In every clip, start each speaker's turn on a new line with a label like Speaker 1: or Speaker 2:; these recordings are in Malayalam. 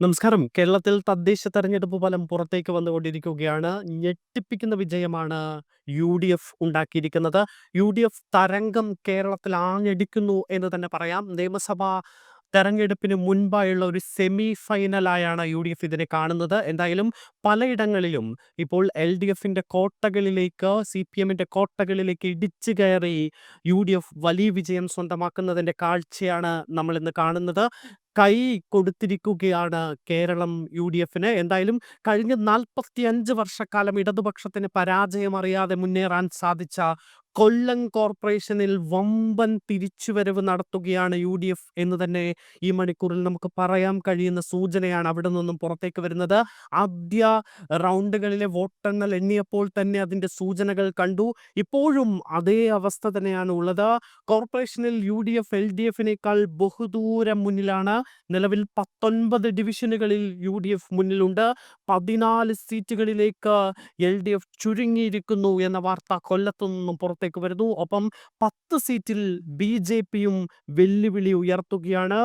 Speaker 1: നമസ്കാരം. കേരളത്തിൽ തദ്ദേശ തെരഞ്ഞെടുപ്പ് ഫലം പുറത്തേക്ക് വന്നുകൊണ്ടിരിക്കുകയാണ്. ഞെട്ടിപ്പിക്കുന്ന വിജയമാണ് യു ഡി എഫ് ഉണ്ടാക്കിയിരിക്കുന്നത്. യു ഡി എഫ് തരംഗം കേരളത്തിൽ ആഞ്ഞടിക്കുന്നു എന്ന് തന്നെ പറയാം. നിയമസഭാ തെരഞ്ഞെടുപ്പിന് മുൻപായുള്ള ഒരു സെമി ഫൈനലായാണ് യു ഡി എഫ് ഇതിനെ കാണുന്നത്. എന്തായാലും പലയിടങ്ങളിലും ഇപ്പോൾ എൽ ഡി എഫിന്റെ കോട്ടകളിലേക്ക്, സി പി എമ്മിന്റെ കോട്ടകളിലേക്ക് ഇടിച്ചു കയറി യു ഡി എഫ് വലിയ വിജയം സ്വന്തമാക്കുന്നതിന്റെ കാഴ്ചയാണ് നമ്മളിന്ന് കാണുന്നത്. കൈ കൊടുത്തിരിക്കുകയാണ് കേരളം യു ഡി എഫിന് എന്തായാലും കഴിഞ്ഞ 45 വർഷക്കാലം ഇടതുപക്ഷത്തിന് പരാജയം അറിയാതെ മുന്നേറാൻ സാധിച്ച കൊല്ലം കോർപ്പറേഷനിൽ വമ്പൻ തിരിച്ചുവരവ് നടത്തുകയാണ് യു ഡി എഫ് എന്ന് തന്നെ ഈ മണിക്കൂറിൽ നമുക്ക് പറയാൻ കഴിയുന്ന സൂചനയാണ് അവിടെ നിന്നും പുറത്തേക്ക് വരുന്നത്. ആദ്യ റൗണ്ടുകളിലെ വോട്ടെണ്ണൽ എണ്ണിയപ്പോൾ തന്നെ അതിന്റെ സൂചനകൾ കണ്ടു. ഇപ്പോഴും അതേ അവസ്ഥ തന്നെയാണ് ഉള്ളത്. കോർപ്പറേഷനിൽ U D F L D എഫിനേക്കാൾ ബഹുദൂരം മുന്നിലാണ്. നിലവിൽ 19 ഡിവിഷനുകളിൽ യു ഡി എഫ് മുന്നിലുണ്ട്. 14 സീറ്റുകളിലേക്ക് എൽ ഡി എഫ് ചുരുങ്ങിയിരിക്കുന്നു എന്ന വാർത്ത കൊല്ലത്തു നിന്നും പുറത്തേക്ക് വരുന്നു. ഒപ്പം 10 സീറ്റിൽ ബി ജെ പിയും വെല്ലുവിളി ഉയർത്തുകയാണ്.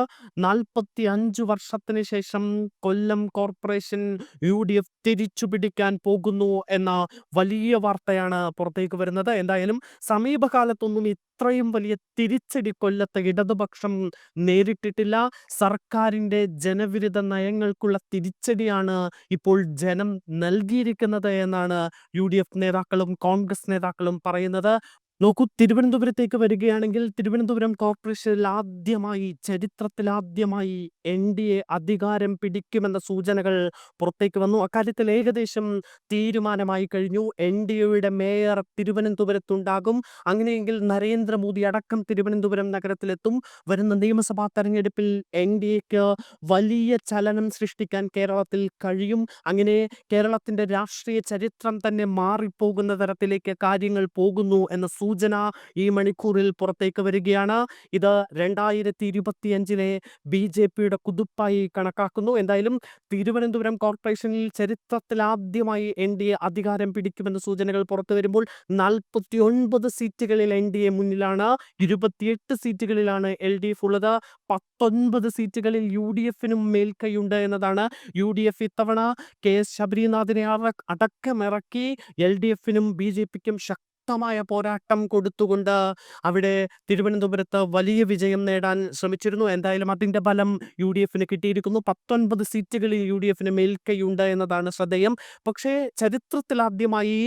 Speaker 1: 45 വർഷത്തിന് ശേഷം Kollam corporation U D F തിരിച്ചു പിടിക്കാൻ പോകുന്നു എന്ന വലിയ വാർത്തയാണ് പുറത്തേക്ക് വരുന്നത്. എന്തായാലും സമീപകാലത്തൊന്നും ഇത്രയും വലിയ തിരിച്ചടി കൊല്ലത്തെ ഇടതുപക്ഷം നേരിട്ടിട്ടില്ല. സർക്കാരിന്റെ ജനവിരുദ്ധ നയങ്ങൾക്കുള്ള തിരിച്ചടിയാണ് ഇപ്പോൾ ജനം നൽകിയിരിക്കുന്നത് എന്നാണ് യു ഡി എഫ് നേതാക്കളും കോൺഗ്രസ് നേതാക്കളും പറയുന്നത്. നോക്കൂ തിരുവനന്തപുരത്തേക്ക് വരികയാണെങ്കിൽ തിരുവനന്തപുരം കോർപ്പറേഷനിൽ ആദ്യമായി ചരിത്രത്തിലാദ്യമായി എൻ ഡി എ അധികാരം പിടിക്കുമെന്ന സൂചനകൾ പുറത്തേക്ക് വന്നു. അക്കാര്യത്തിൽ ഏകദേശം തീരുമാനമായി കഴിഞ്ഞു. എൻ ഡി എയുടെ മേയർ തിരുവനന്തപുരത്തുണ്ടാകും. അങ്ങനെയെങ്കിൽ നരേന്ദ്രമോദി അടക്കം തിരുവനന്തപുരം നഗരത്തിലെത്തും. വരുന്ന നിയമസഭാ തെരഞ്ഞെടുപ്പിൽ എൻ ഡി എക്ക് വലിയ ചലനം സൃഷ്ടിക്കാൻ കേരളത്തിൽ കഴിയും. അങ്ങനെ കേരളത്തിന്റെ രാഷ്ട്രീയ ചരിത്രം തന്നെ മാറിപ്പോകുന്ന തരത്തിലേക്ക് കാര്യങ്ങൾ പോകുന്നു എന്ന സൂചന ഈ മണിക്കൂറിൽ പുറത്തേക്ക് വരികയാണ്. ഇത് രണ്ടായിരത്തി ഇരുപത്തിയഞ്ചിലെ ബി ജെ പിയുടെ കുതിപ്പായി കണക്കാക്കുന്നു. എന്തായാലും തിരുവനന്തപുരം കോർപ്പറേഷനിൽ ചരിത്രത്തിലാദ്യമായി എ അധികാരം പിടിക്കുമെന്ന സൂചനകൾ പുറത്തു വരുമ്പോൾ നാൽപ്പത്തി ഒൻപത് സീറ്റുകളിൽ എൻ ഡി എ മുന്നിലാണ്. 28 സീറ്റുകളിലാണ് എൽ ഡി എഫ് ഉള്ളത്. 19 സീറ്റുകളിൽ യു ഡി എഫിനും മേൽക്കൈയുണ്ട് എന്നതാണ്. യു ഡി എഫ് ഇത്തവണ കെ എസ് ശബരിനാഥിനെ അടക്കമിറക്കി എൽ ഡി എഫിനും ബി ജെ പിക്കും ബിജെപിക്കും ശക്തമായ പോരാട്ടം കൊടുത്തുകൊണ്ട് അവിടെ തിരുവനന്തപുരത്ത് വലിയ വിജയം നേടാൻ ശ്രമിച്ചിരുന്നു. എന്തായാലും അതിന്റെ ഡി എഫിന് കിട്ടിയിരിക്കുന്നു. 19 സീറ്റുകളിൽ യു ഡി എഫിന് മേൽക്കൈയുണ്ട് എന്നതാണ് ശ്രദ്ധേയം. പക്ഷേ ചരിത്രത്തിൽ ആദ്യമായി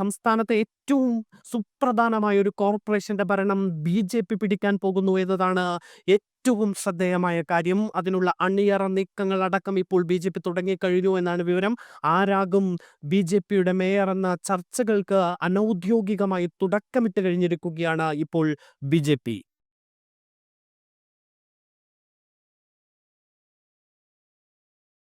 Speaker 1: സംസ്ഥാനത്തെ ഏറ്റവും സുപ്രധാനമായ ഒരു കോർപ്പറേഷന്റെ ഭരണം ബിജെപി പിടിക്കാൻ പോകുന്നു എന്നതാണ് ഏറ്റവും ശ്രദ്ധേയമായ കാര്യം. അതിനുള്ള അണിയറ നീക്കങ്ങൾ അടക്കം ഇപ്പോൾ ബി ജെ പി തുടങ്ങിക്കഴിഞ്ഞു എന്നാണ് വിവരം. ആരാകും ബി ജെ പിയുടെ മേയർ എന്ന ചർച്ചകൾക്ക് അനൗദ്യോഗികമായി തുടക്കമിട്ട് കഴിഞ്ഞിരിക്കുകയാണ് ഇപ്പോൾ ബിജെപി.